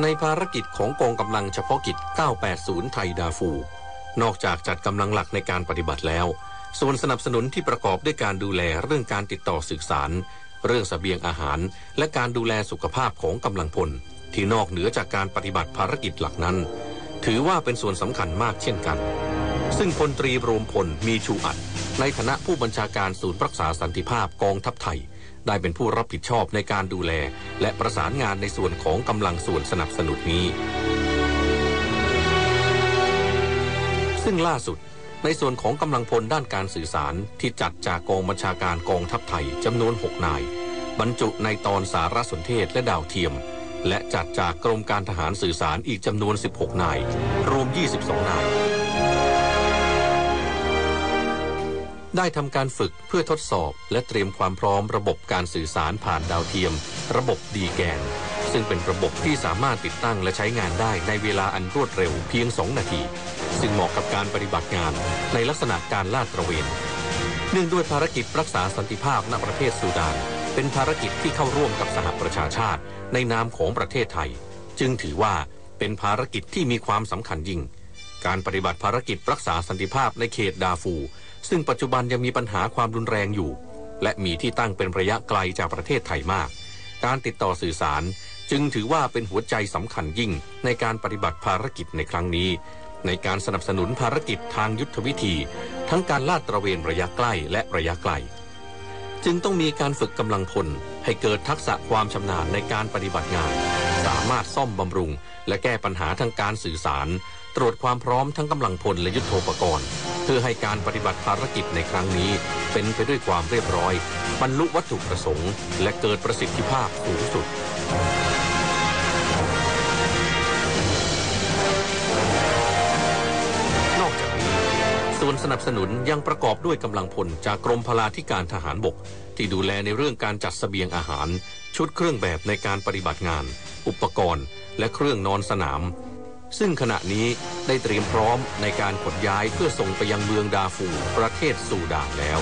ในภารกิจของกองกำลังเฉพาะกิจ 980 ไทยดาฟู นอกจากจัดกำลังหลักในการปฏิบัติแล้ว ส่วนสนับสนุนที่ประกอบด้วยการดูแลเรื่องการติดต่อสื่อสาร เรื่องสเสบียงอาหาร และการดูแลสุขภาพของกำลังพล ที่นอกเหนือจากการปฏิบัติภารกิจหลักนั้น ถือว่าเป็นส่วนสำคัญมากเช่นกัน ซึ่งพลตรีรวมพลมีชูอัด ในฐานะผู้บัญชาการศูนย์รักษาสันติภาพกองทัพไทย ได้เป็นผู้รับผิดชอบในการดูแล และประสานงานในส่วนของกำลังส่วนสนับสนุนนี้ ซึ่งล่าสุดในส่วนของกำลังพลด้านการสื่อสารที่จัดจากกองบัญชาการกองทัพไทยจำนวน 6 นาย บรรจุในตอนสารสนเทศและดาวเทียม และจัดจากกรมการทหารสื่อสารอีกจำนวน 16 นาย รวม 22 นาย ได้ทำการฝึกเพื่อทดสอบ และเตรียมความพร้อมระบบการสื่อสารผ่านดาวเทียม ระบบดีแกน ซึ่งเป็นระบบที่สามารถติดตั้งและใช้งานได้ในเวลาอันรวดเร็วเพียง 2 นาที ซึ่งเหมาะกับการปฏิบัติงานในลักษณะการลาดตระเวน เนื่องด้วยภารกิจรักษาสันติภาพณประเทศซูดาน เป็นภารกิจที่เข้าร่วมกับสหประชาชาติ ในนามของประเทศไทย จึงถือว่าเป็นภารกิจที่มีความสำคัญยิ่ง การปฏิบัติภารกิจรักษาสันติภาพในเขตดาฟู ซึ่งปัจจุบันยังมีปัญหาความรุนแรงอยู่ และมีที่ตั้งเป็นระยะไกลจากประเทศไทยมาก การติดต่อสื่อสารจึงถือว่าเป็นหัวใจสำคัญยิ่งในการปฏิบัติภารกิจในครั้งนี้ ในการสนับสนุนภารกิจทางยุทธวิธี ทั้งการลาดตระเวนระยะใกล้และระยะไกล จึงต้องมีการฝึกกำลังพลให้เกิดทักษะความชำนาญในการปฏิบัติงาน สามารถซ่อมบำรุง และแก้ปัญหาทางการสื่อสาร ตรวจความพร้อมทั้งกำลังพลและยุทโธปกรณ์ เพื่อให้การปฏิบัติภารกิจในครั้งนี้ เป็นไปด้วยความเรียบร้อย บรรลุวัตถุประสงค์ และเกิดประสิทธิภาพสูงสุด วนสนับสนุนยังประกอบด้วยกำลังพลจากกรมพลาธิการทหารบก ที่ดูแลในเรื่องการจัดสเสบียงอาหาร ชุดเครื่องแบบในการปฏิบัติงาน อุปกรณ์ และเครื่องนอนสนาม ซึ่งขณะนี้ได้เตรียมพร้อมในการขนย้ายเพื่อส่งไปยังเมืองดาฟูประเทศสูดานแล้ว